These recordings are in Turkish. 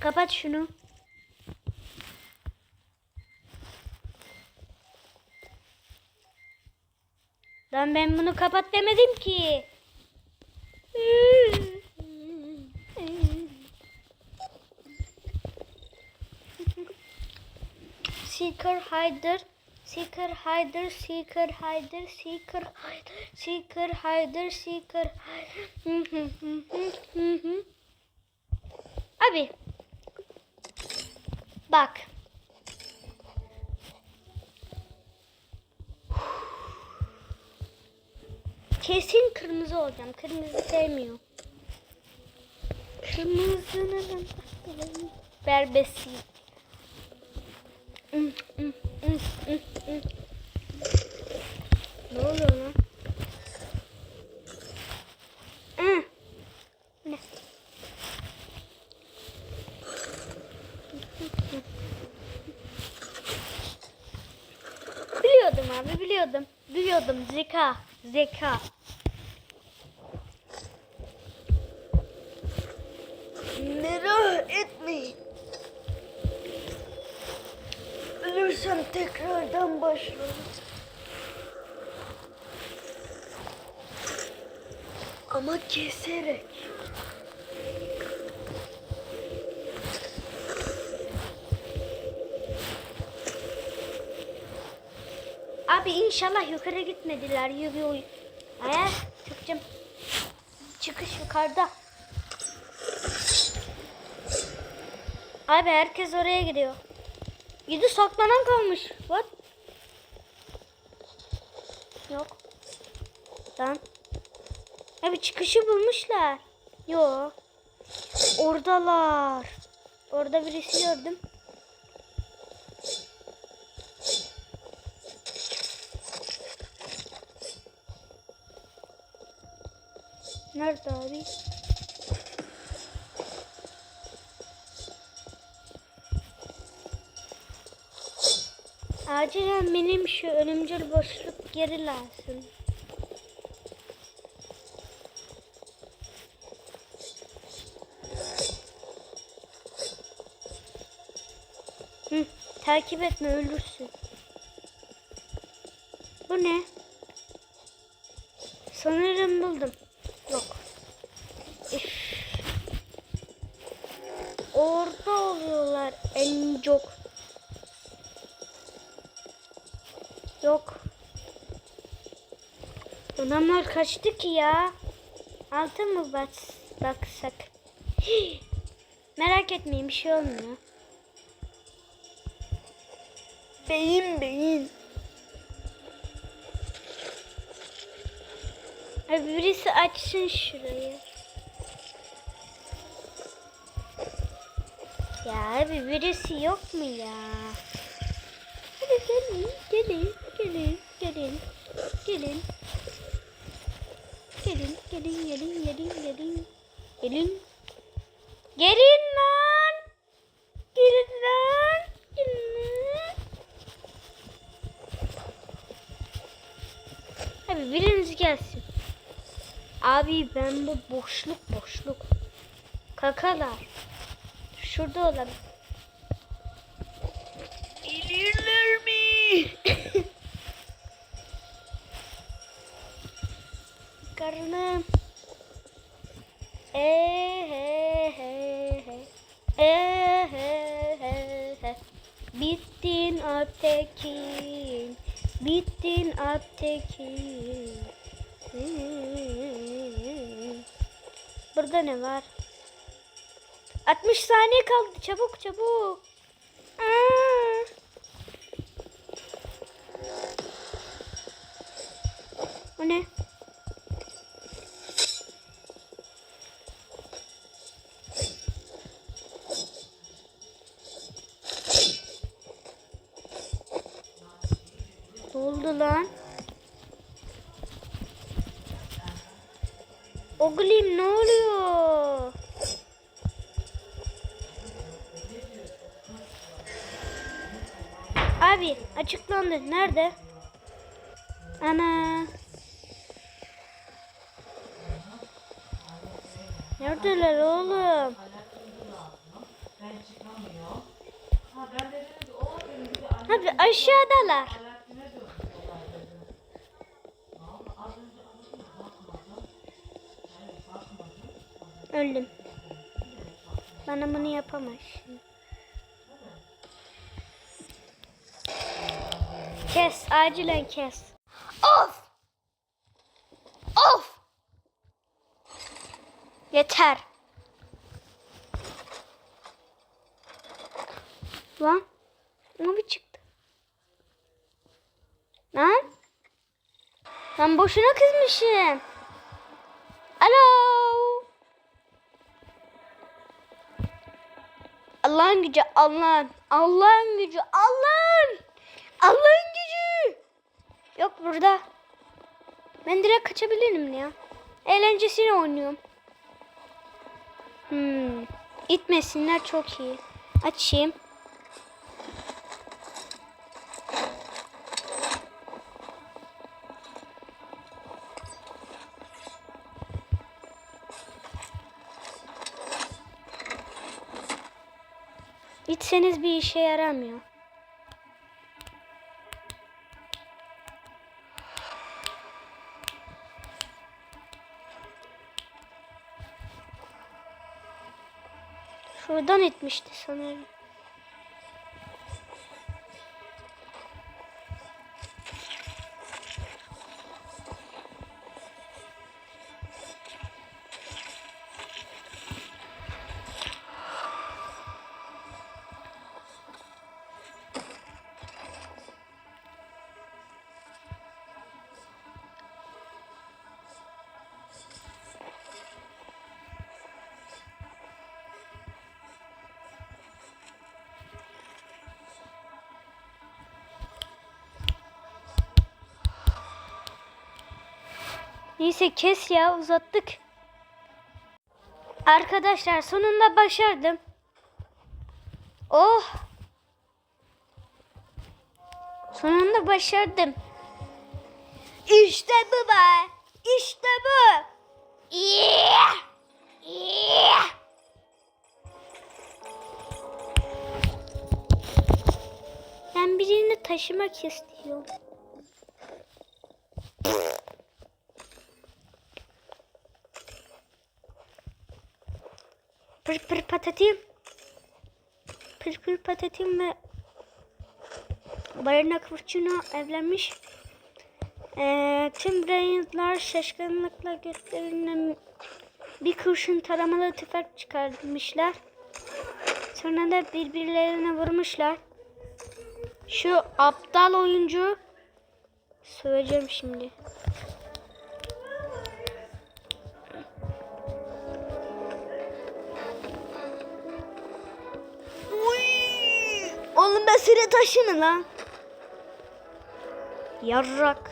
Kapat şunu. Lan ben bunu kapat demedim ki. Seeker hider, seeker hider, seeker hider, seeker hider, seeker hider, seeker hider. Abi. Bak. Kesin kırmızı olacağım. Kırmızı sevmiyor. Kırmızının berbesi. Ne oluyor lan? Hı. Ne? Biliyordum abi biliyordum. Biliyordum zeka. Merak etmeyin. Ölürsem tekrardan başlarım. Ama keserek. Abi inşallah yukarı gitmediler. Yürüyor. Aya çıkacağım. Çıkış yukarıda. Abi herkes oraya gidiyor. Yedi saklanan kalmış. What? Yok. Lan. Abi çıkışı bulmuşlar. Yok. Oradalar. Orada birisi gördüm. Nerede abi? Acilen benim şu ölümcül boşluk geri lazım. Hı, takip etme ölürsün. Bu ne? Sanırım buldum. En çok. Yok. Adamlar kaçtı ki ya. Altın mı bak baksak? Hii. Merak etmeyin bir şey olmuyor. Beyin beyin. Birisi açsın şurayı. Ya abi birisi yok mu ya? Hadi gelin, gelin, gelin, gelin, gelin. Gelin, gelin, gelin, gelin, gelin. Gelin. Gelin lan. Gelin lan. Gelin. Abi biriniz gelsin. Abi ben bu boşluk boşluk. Kakalar. Şurada olan. Gelirler mi? Karnım. Ee, he, he, he. Ee, he, he, he. Bittin Alptekin. Bittin Alptekin. Burada ne var? 60 saniye kaldı. Çabuk çabuk. Aa. O ne? Ne oldu lan? Oglim ne oluyor? Abi açıklandı. Nerede? Ana. Neredeler oğlum? Abi aşağıdalar. Öldüm. Bana bunu yapamaz. Kes, acilen kes. Of! Of! Yeter. Lan. Ne bir çıktı? Lan. Ben boşuna kızmışım. Alo. Allah'ın gücü Allah'ın. Allah'ın gücü Allah'ın. Allah'ın gücü. Yok burada. Ben direkt kaçabilirim ya. Eğlencesini oynuyorum. Hmm. İtmesinler çok iyi. Açayım. İtseniz bir işe yaramıyor. Şuradan itmişti sanırım. Neyse kes ya uzattık. Arkadaşlar sonunda başardım. Oh. Sonunda başardım. İşte bu be. İşte bu. Ben birini taşımak istiyorum. Patatim. Pır pır patatim ve Balina Kıvırcı'na evlenmiş. Ee, tüm Brain'lar şaşkınlıkla gösterilen bir kurşun taramalı tüfek çıkarmışlar. Sonra da birbirlerine vurmuşlar. Şu aptal oyuncu söyleyeceğim şimdi. Oğlum ben seni taşını lan. Yarrak.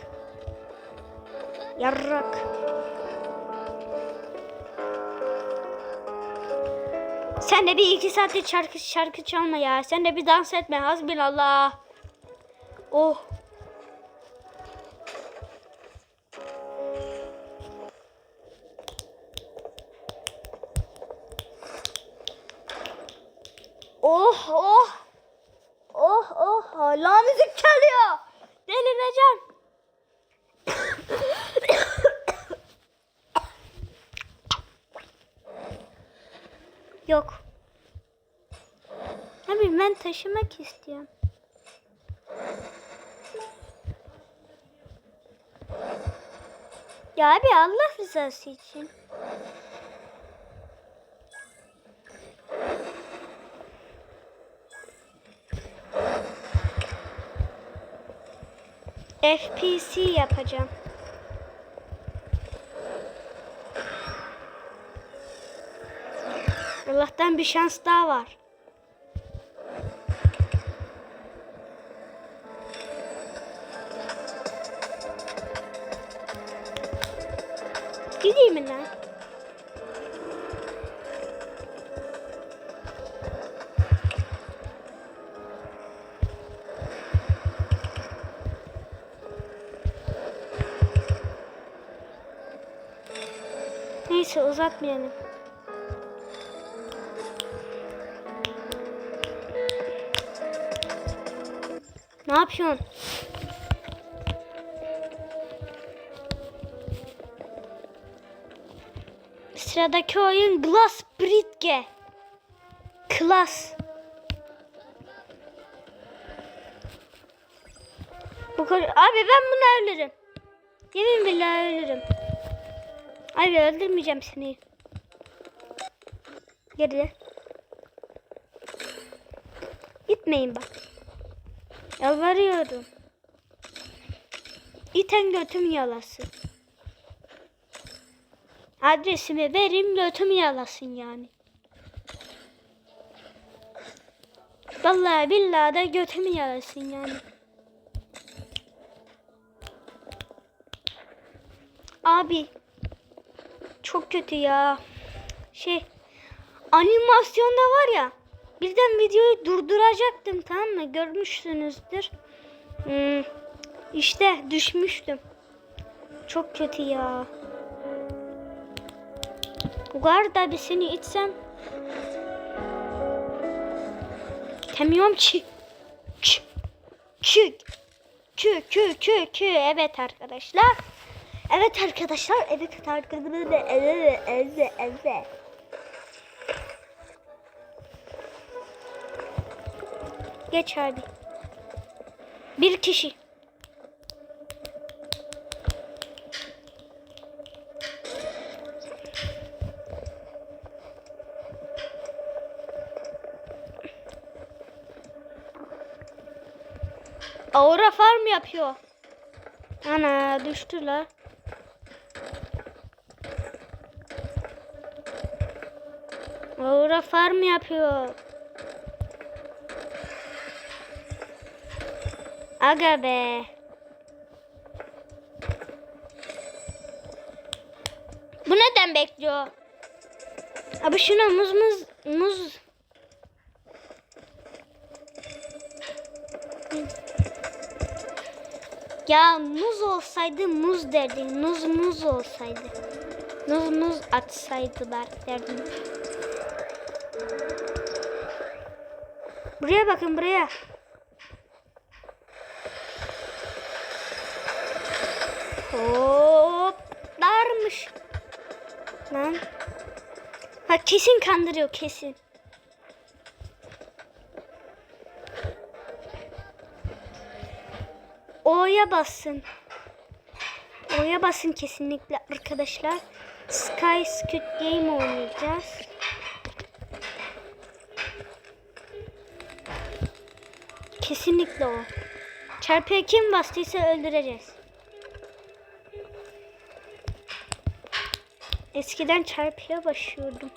Yarrak. Sen de bir iki saattir şarkı şarkı çalma ya. Sen de bir dans etme. Hasbinallah. Oh oh. Oh oh. Hala müzik çalıyor. Delireceğim. Yok. Abi ben taşımak istiyorum. Ya abi Allah rızası için. FPC yapacağım. Allah'tan bir şans daha var. Neyse uzatmayalım. Ne yapıyorsun? Sıradaki oyun Glass Bridge. Klas. Bu Abi ben bunu ölürüm. Yemin billahi ölürüm. Abi öldürmeyeceğim seni. Geride. Gitmeyin bak. Yalvarıyorum. İten götüm yalasın. Adresimi verim götüm yalasın yani. Vallahi billahi de götümü yalasın yani. Abi çok kötü ya. Şey animasyonda var ya birden videoyu durduracaktım tamam mı? Görmüşsünüzdür. Hmm, işte düşmüştüm. Çok kötü ya. Bu kadar da bir seni içsem Temiyorum ki. Kü. Kü. Kü kü kü kü. Evet arkadaşlar. Evet arkadaşlar eve kadar kızımı eve eve eve. Geç abi. Bir kişi. Aura farm yapıyor. Ana düştüler. Aura farm yapıyor. Aga be. Bu neden bekliyor? Abi şuna muz muz muz. Ya muz olsaydı muz derdin. Muz muz olsaydı. Muz muz atsaydılar derdim. Buraya bakın buraya. Hoplarmış. Lan. Ha kesin kandırıyor kesin. O'ya basın. O'ya basın kesinlikle arkadaşlar. Sky Squid Game oynayacağız. Kesinlikle o. Çarpıya kim bastıysa öldüreceğiz. Eskiden çarpıya başlıyordum.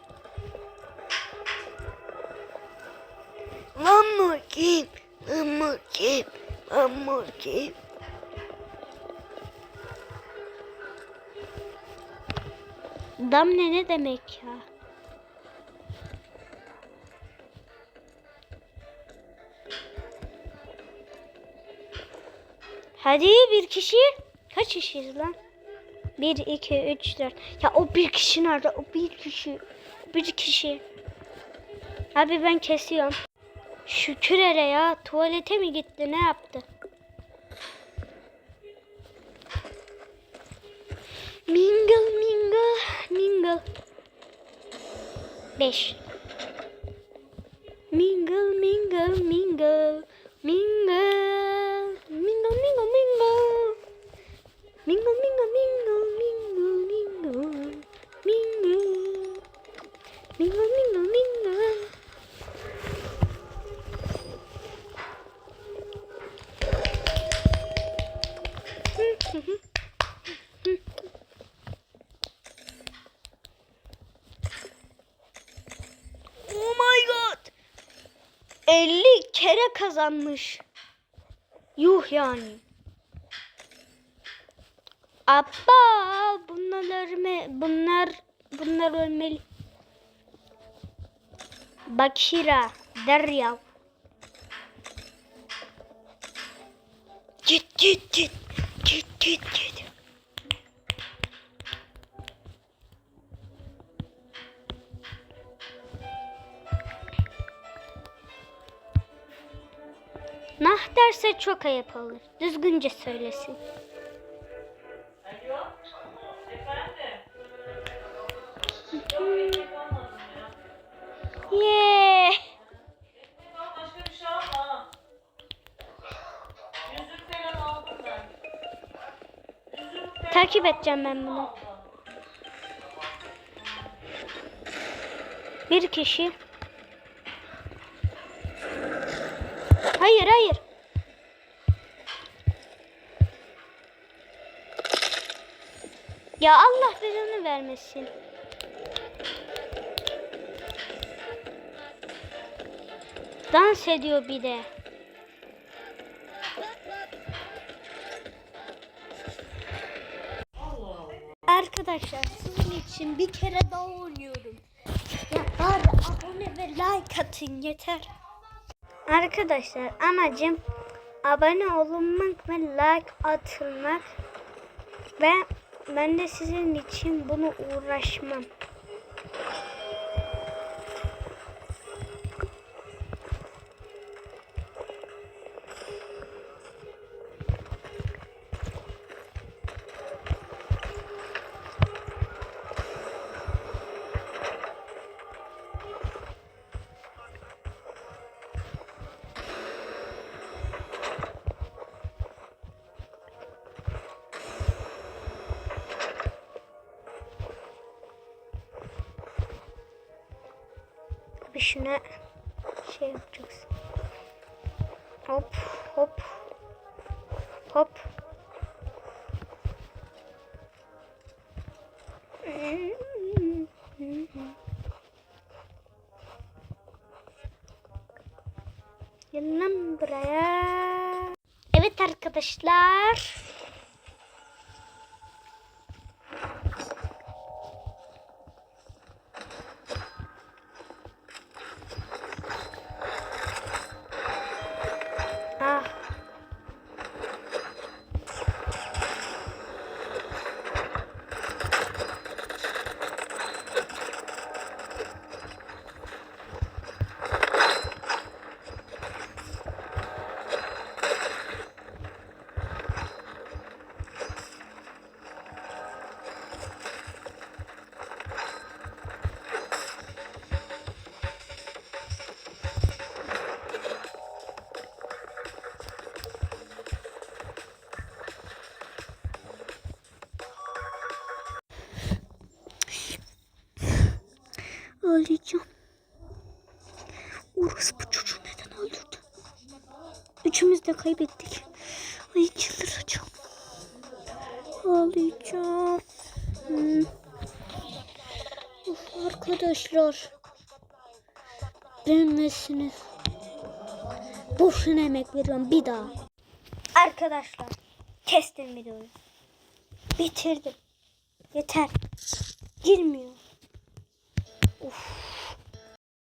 Mamur kim? Mamur kim? Mamur kim? Damne ne demek ya? Hadi bir kişi. Kaç kişiyiz lan? 1, 2, 3, 4. Ya o bir kişi nerede? O bir kişi. Bir kişi. Abi ben kesiyorum. Şükür ere ya. Tuvalete mi gitti? Ne yaptı? Mingle mingle mingle. 5 Mingle mingle mingle 50 kere kazanmış. Yuh yani. Abba bunlar ölme bunlar bunlar ölmeli. Bakira Derya. Git git git. Git git git. Nah derse çok ayıp olur. Düzgünce söylesin. Yeah. Takip edeceğim ben bunu. Bir kişi. Hayır. Ya Allah belanı vermesin. Dans ediyor bir de. Arkadaşlar sizin için bir kere daha oynuyorum. Ya bari abone ve like atın yeter. Arkadaşlar amacım abone olunmak ve like atılmak. Ve ben de sizin için bunu uğraşmam. Şey yapacağız. Hop hop hop. Lan buraya. Evet arkadaşlar. Ağlayacağım. Orospu çocuğu neden öldürdü? Üçümüz de kaybettik. Ay çıldıracağım. Ağlayacağım. Hmm. Of arkadaşlar. Beğenmezsiniz. Boşuna emek veriyorum bir daha. Arkadaşlar kestim videoyu. Bitirdim. Yeter. Girmiyor.